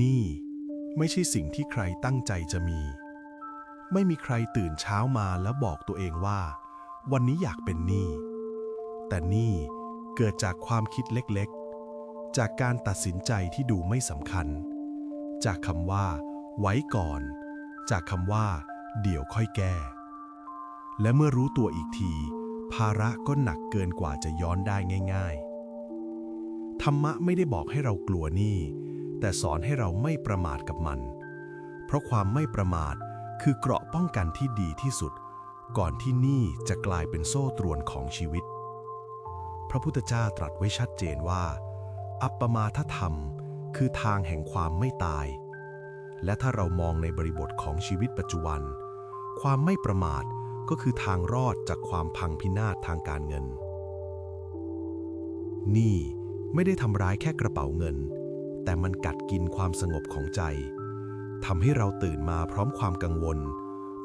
นี่ไม่ใช่สิ่งที่ใครตั้งใจจะมี ไม่มีใครตื่นเช้ามาแล้วบอกตัวเองว่า วันนี้อยากเป็นนี้แต่นี่เกิดจากความคิดเล็กๆ จากการตัดสินใจที่ดูไม่สำคัญ จากคำว่า ไว้ก่อน จากคำว่า เดี๋ยวค่อยแก้ และเมื่อรู้ตัวอีกที ภาระก็หนักเกินกว่าจะย้อนได้ง่าย ๆ ธรรมะไม่ได้บอกให้เรากลัวหนี้ แต่สอนให้เราไม่ประมาทกับมัน เพราะความไม่ประมาทคือเกราะป้องกันที่ดีที่สุด ก่อนที่นี้จะกลายเป็นโซ่ตรวนของชีวิต พระพุทธเจ้าตรัสไว้ชัดเจนว่า อัปปมาทธรรม คือทางแห่งความไม่ตาย และถ้าเรามองในบริบทของชีวิตปัจจุบัน ความไม่ประมาทก็คือทางรอดจากความพังพินาศทางการเงิน นี่ไม่ได้ทำร้ายแค่กระเป๋าเงิน แต่มันกัดกินความสงบของใจทำให้เราตื่นมาพร้อมความกังวล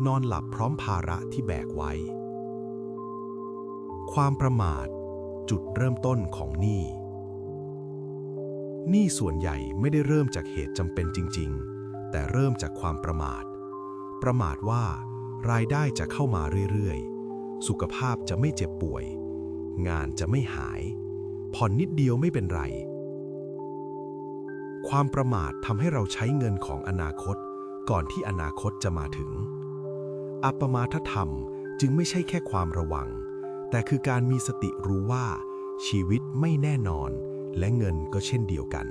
นอนหลับพร้อมภาระที่แบกไว้ ความประมาท จุดเริ่มต้นของหนี้หนี้ส่วนใหญ่ไม่ได้เริ่มจากเหตุจำเป็นจริง ๆ แต่เริ่มจากความประมาท ประมาทว่ารายได้จะเข้ามาเรื่อยๆ สุขภาพจะไม่เจ็บป่วย งานจะไม่หาย ผ่อนนิดเดียวไม่เป็นไร ความประมาททำให้เราใช้เงินของอนาคต ก่อนที่อนาคตจะมาถึง อัปมาทธรรมจึงไม่ใช่แค่ความระวัง แต่คือการมีสติรู้ว่า ชีวิตไม่แน่นอน และเงินก็เช่นเดียวกัน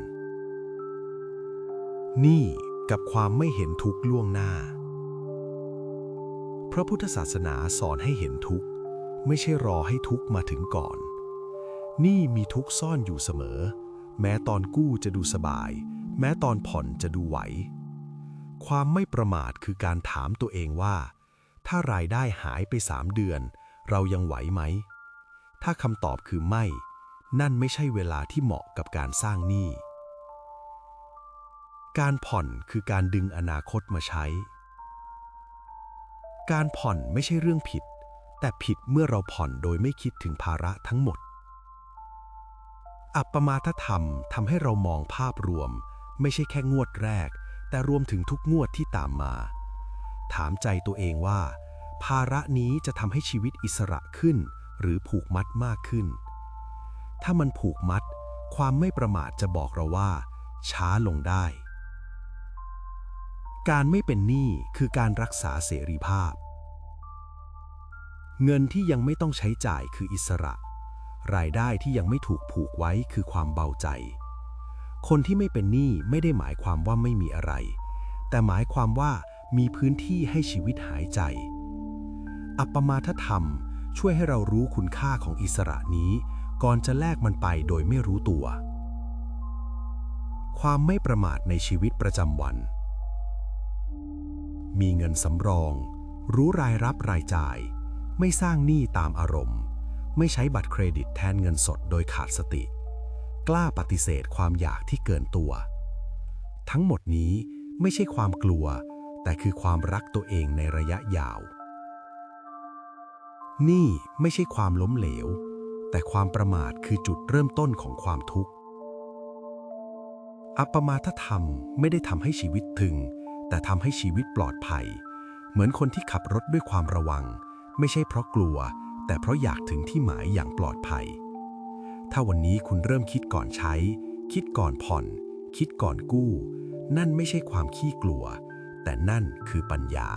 นี่กับความไม่เห็นทุกข์ล่วงหน้า พระพุทธศาสนาสอนให้เห็นทุกข์ ไม่ใช่รอให้ทุกข์มาถึงก่อน นี่มีทุกข์ซ่อนอยู่เสมอ แม้ตอนกู้จะดูสบาย แม้ตอนผ่อนจะดูไหว ความไม่ประมาทคือการถามตัวเองว่า ถ้ารายได้หายไปสามเดือน เรายังไหวไหม ถ้าคำตอบคือไม่ นั่นไม่ใช่เวลาที่เหมาะกับการสร้างหนี้ การผ่อนคือการดึงอนาคตมาใช้ การผ่อนไม่ใช่เรื่องผิด แต่ผิดเมื่อเราผ่อนโดยไม่คิดถึงภาระทั้งหมด อัปปมาทธรรมทำให้เรามองภาพรวม ไม่ใช่แค่งวดแรก แต่รวมถึงทุกงวดที่ตามมา ถามใจตัวเองว่า ภาระนี้จะทำให้ชีวิตอิสระขึ้น หรือผูกมัดมากขึ้น ถ้ามันผูกมัด ความไม่ประมาทจะบอกเราว่า ช้าลงได้ การไม่เป็นหนี้คือการรักษาเสรีภาพ เงินที่ยังไม่ต้องใช้จ่ายคืออิสระ รายได้ที่ยังไม่ถูกผูกไว้คือความเบาใจ คนที่ไม่เป็นหนี้ไม่ได้หมายความว่าไม่มีอะไร แต่หมายความว่ามีพื้นที่ให้ชีวิตหายใจ อัปปมาทธรรมช่วยให้เรารู้คุณค่าของอิสระนี้ ก่อนจะแลกมันไปโดยไม่รู้ตัว ความไม่ประมาทในชีวิตประจำวัน มีเงินสำรอง รู้รายรับรายจ่าย ไม่สร้างหนี้ตามอารมณ์ ไม่ใช้บัตรเครดิตแทนเงินสดโดยขาดสติ กล้าปฏิเสธความอยากที่เกินตัว ทั้งหมดนี้ไม่ใช่ความกลัว แต่คือความรักตัวเองในระยะยาว นี่ไม่ใช่ความล้มเหลว แต่ความประมาทคือจุดเริ่มต้นของความทุกข์ อัปมาทธรรมไม่ได้ทำให้ชีวิตถึง แต่ทำให้ชีวิตปลอดภัย เหมือนคนที่ขับรถด้วยความระวัง ไม่ใช่เพราะกลัว แต่เพราะอยากถึงที่หมายอย่างปลอดภัย ถ้าวันนี้คุณเริ่มคิดก่อนใช้ คิดก่อนผ่อน คิดก่อนกู้ นั่นไม่ใช่ความขี้กลัว แต่นั่นคือปัญญา